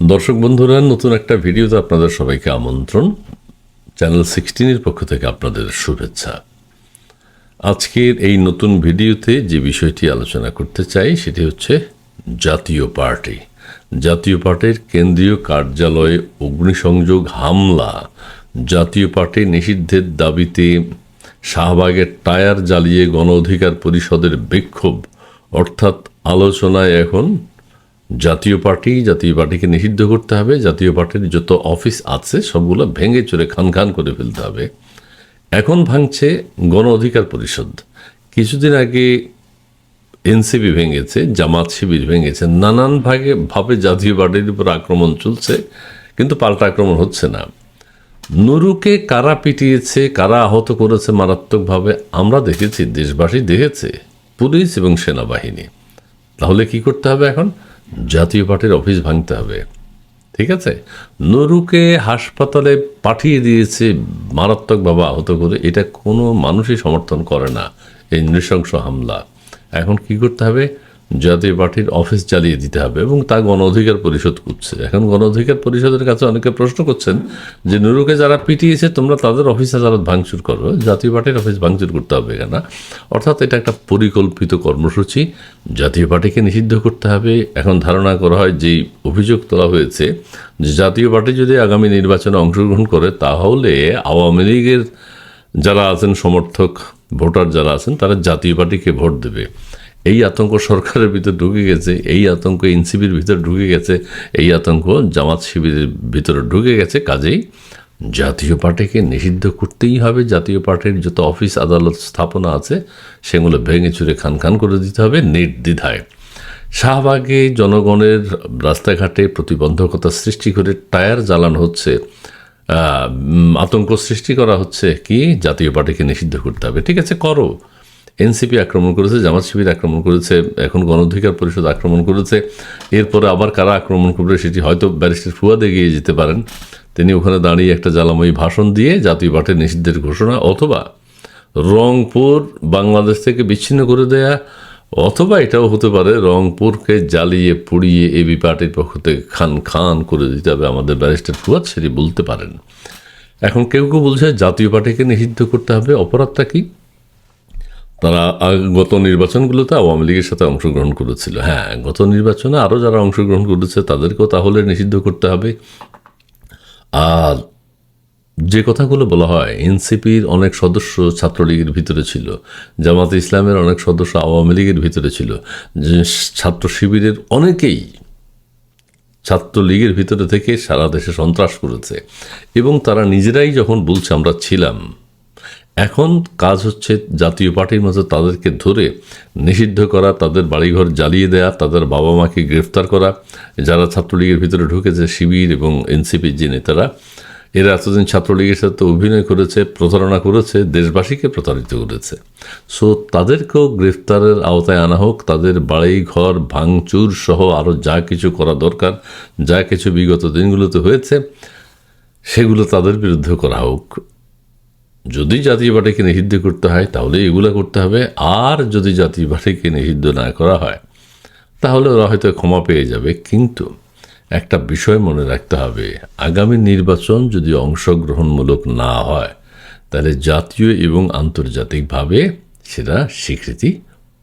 দর্শক বন্ধুরা, নতুন একটা ভিডিওতে আপনাদের সবাইকে আমন্ত্রণ। চ্যানেল সিক্সটিনের পক্ষ থেকে আপনাদের শুভেচ্ছা। আজকের এই নতুন ভিডিওতে যে বিষয়টি আলোচনা করতে চাই, সেটি হচ্ছে জাতীয় পার্টি। জাতীয় পার্টির কেন্দ্রীয় কার্যালয়ে অগ্নিসংযোগ হামলা। জাতীয় পার্টি নিষিদ্ধের দাবিতে শাহবাগের টায়ার জ্বালিয়ে গণ অধিকার পরিষদের বিক্ষোভ। অর্থাৎ আলোচনায় এখন জাতীয় পার্টি, জাতীয় পার্টিকে নিষিদ্ধ করতে হবে, জাতীয় পার্টির যত অফিস আছে সবগুলো ভেঙে চুরে খান খান করে ফেলতে হবে। এখন ভাঙছে গণ অধিকার পরিষদ। কিছুদিন আগে এনসিপি ভেঙেছে, জামাত শিবির ভেঙেছে, নানান ভাগে ভাবে জাতীয় পার্টির উপর আক্রমণ চলছে, কিন্তু পাল্টা আক্রমণ হচ্ছে না। নুরুকে কারা পিটিয়েছে, কারা আহত করেছে মারাত্মকভাবে আমরা দেখেছি, দেশবাসী দেখেছে, পুলিশ এবং সেনাবাহিনী। তাহলে কি করতে হবে এখন? জাতীয় পার্টির অফিস ভাঙতে হবে। ঠিক আছে? নরুকে হাসপাতালে পাঠিয়ে দিয়েছে মারাত্মকভাবে আহত করে। এটা কোনো মানুষই সমর্থন করে না, এই নৃশংস হামলা। এখন কি করতে হবে? জাতীয় পার্টির অফিস চালিয়ে দিতে হবে এবং তা গণ অধিকার পরিষদ করছে। এখন গণ অধিকার পরিষদের কাছে অনেকে প্রশ্ন করছেন যে, নুরুকে যারা পিটিয়েছে, তোমরা তাদের অফিস আদালত ভাঙচুর করো। জাতীয় পার্টির অফিস ভাঙচুর করতে হবে কেন? অর্থাৎ এটা একটা পরিকল্পিত কর্মসূচি। জাতীয় পার্টিকে নিষিদ্ধ করতে হবে। এখন ধারণা করা হয় যে অভিযোগ তোলা হয়েছে, যে জাতীয় পার্টি যদি আগামী নির্বাচনে অংশগ্রহণ করে, তাহলে আওয়ামী লীগের যারা আছেন, সমর্থক, ভোটার যারা আছেন, তারা জাতীয় পার্টিকে ভোট দেবে। এই আতঙ্ক সরকারের ভিতর ঢুকে গেছে, এই আতঙ্ক এনসিবির ভিতর ঢুকে গেছে, এই আতঙ্ক জামাত শিবিরের ভিতরে ঢুকে গেছে। কাজেই জাতীয় পার্টিকে নিষিদ্ধ করতেই হবে। জাতীয় পার্টির যত অফিস, আদালত স্থাপনা আছে, সেগুলো ভেঙে চুরে খান খান করে দিতে হবে নির্দ্বিধায়। শাহবাগে জনগণের রাস্তাঘাটে প্রতিবন্ধকতা সৃষ্টি করে টায়ার জ্বালানো হচ্ছে। আতঙ্ক সৃষ্টি করা হচ্ছে। কি? জাতীয় পার্টিকে নিষিদ্ধ করতে হবে। ঠিক আছে, করো। এনসিপি আক্রমণ করেছে, জামাত শিবির আক্রমণ করেছে, এখন গণ অধিকার পরিষদ আক্রমণ করেছে। এরপরে আবার কারা আক্রমণ করবে সেটি হয়তো ব্যারিস্টার ফুয়াদ এগিয়ে যেতে পারেন। তিনি ওখানে দাঁড়িয়ে একটা জ্বালাময়ী ভাষণ দিয়ে জাতীয় পার্টির নিষিদ্ধের ঘোষণা অথবা রংপুর বাংলাদেশ থেকে বিচ্ছিন্ন করে দেয়া, অথবা এটাও হতে পারে রংপুরকে জ্বালিয়ে পুড়িয়ে এবি পার্টির পক্ষ থেকে খান খান করে দিতে হবে আমাদের ব্যারিস্টার ফুয়াদ, সেটি বলতে পারেন। এখন কেউ কেউ বলছে জাতীয় পার্টিকে নিষিদ্ধ করতে হবে, অপরাধটা কি? তারা গত নির্বাচনগুলোতে আওয়ামী লীগের সাথে অংশগ্রহণ করেছিল। হ্যাঁ গত নির্বাচনে আরও যারা অংশগ্রহণ করেছে, তাদেরকেও তাহলে নিষিদ্ধ করতে হবে। আর যে কথাগুলো বলা হয়, এনসিপির অনেক সদস্য ছাত্রলীগের ভিতরে ছিল, জামাতে ইসলামের অনেক সদস্য আওয়ামী লীগের ভিতরে ছিল। যে ছাত্র শিবিরের অনেকেই ছাত্রলীগের ভিতরে থেকে সারা দেশে সন্ত্রাস করেছে। এবং তারা নিজেরাই যখন বলছে, আমরা ছিলাম এখন কাজ হচ্ছে জাতীয় পার্টির মধ্যে তাদেরকে ধরে নিষিদ্ধ করা, তাদের বাড়িঘর জ্বালিয়ে দেয়া, তাদের বাবা মাকে গ্রেফতার করা, যারা ছাত্রলীগের ভিতরে ঢুকেছে, শিবির এবং এনসিপির যে নেতারা, এরা এতদিন ছাত্রলীগের সাথে অভিনয় করেছে, প্রতারণা করেছে, দেশবাসীকে প্রতারিত করেছে। সো তাদেরকেও গ্রেফতারের আওতায় আনা হোক, তাদের বাড়ি ঘর ভাঙচুর সহ আরও যা কিছু করা দরকার, যা কিছু বিগত দিনগুলোতে হয়েছে, সেগুলো তাদের বিরুদ্ধে করা হোক। যদি জাতীয় পার্টিকে নিষিদ্ধ করতে হয়, তাহলে এগুলো করতে হবে। আর যদি জাতীয় পার্টিকে নিষিদ্ধ না করা হয়, তাহলে ওরা হয়তো ক্ষমা পেয়ে যাবে। কিন্তু একটা বিষয় মনে রাখতে হবে। আগামী নির্বাচন যদি অংশগ্রহণমূলক না হয়, তাহলে জাতীয় এবং আন্তর্জাতিকভাবে সেটা স্বীকৃতি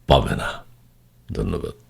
পাবে না। ধন্যবাদ।